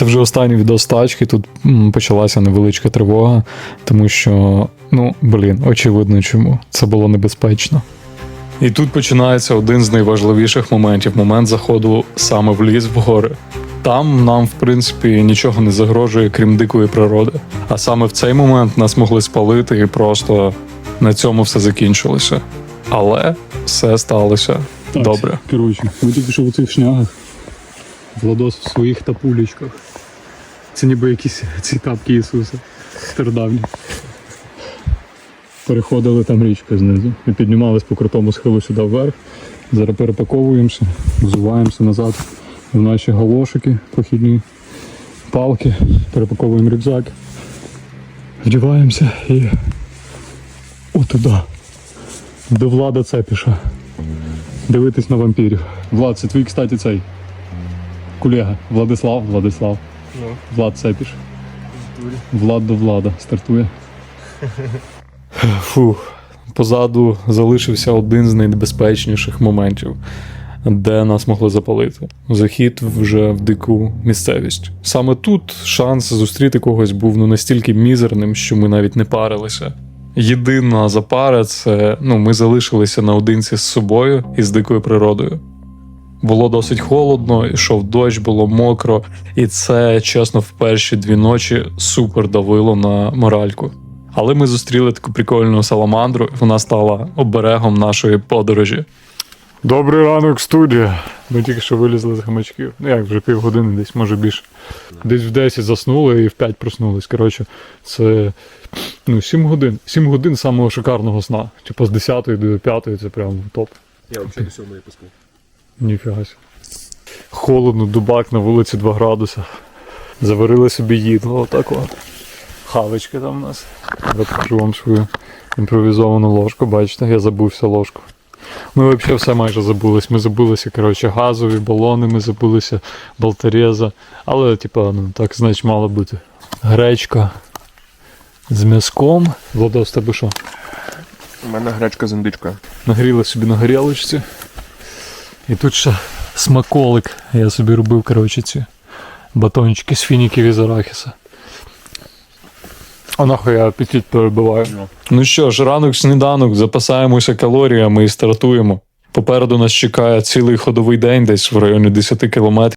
Це вже останній відос тачки. Тут почалася невеличка тривога, тому що, ну, блін, очевидно чому. Це було небезпечно. І тут починається один з найважливіших моментів момент заходу саме в ліс в гори. Там нам, в принципі, нічого не загрожує, крім дикої природи. А саме в цей момент нас могли спалити, і просто на цьому все закінчилося. Але все сталося добре. Коротше, ви тільки що в цих шнягах. Владос в своїх тапулечках. Це ніби якісь ці тапки Ісуса стародавні. Переходили там річка знизу і піднімались по крутому схилу сюди вверх. Зараз перепаковуємося, взуваємося назад в наші галошики, похідні палки, перепаковуємо рюкзак, вдіваємося і отуда. До влада Цепіша. Дивитись на вампірів. Влад, це твій, кстати, цей. Колега. Владислав, Владислав. Влад Цепіш. Влад до влада стартує. Фух, позаду залишився один з найнебезпечніших моментів, де нас могли запалити. Захід вже в дику місцевість. Саме тут шанс зустріти когось був ну настільки мізерним, що ми навіть не парилися. Єдина запара це ну, ми залишилися наодинці з собою і з дикою природою. Було досить холодно, йшов дощ, було мокро, і це, чесно, в перші дві ночі супер давило на моральку. Але ми зустріли таку прикольну саламандру, і вона стала оберегом нашої подорожі. Добрий ранок, студія. Ми тільки що вилізли з хамачків. Ну як вже півгодини, десь, може більше. Десь в 10 заснули і в 5 проснулись. Коротше, це ну, 7 годин. 7 годин самого шикарного сна. Типу з 10 до 5 це прям топ. Я взагалі до сьомої пускав. Ніфіга. Холодно, дубак на вулиці 2 градуси. Заварили собі їдло, отак от. Хавочки там у нас. Я покажу вам свою імпровізовану ложку. Бачите, я забувся ложку. Ми взагалі все майже забулись. Ми забулися, коротше, газові балони, ми забулися болтореза. Але, типа, ну так, значить, мало бути. Гречка з м'язком. Владос, тебе що? У мене гречка з індичкою. Нагріли собі на горілочці. І тут ще смаколик. Я собі робив, коротше, ці батончики з фініків із арахіса. А нахуй я апетит перебиваю. Ну що ж, ранок сніданок, запасаємося калоріями і стартуємо. Попереду нас чекає цілий ходовий день, десь в районі 10 кілометрів.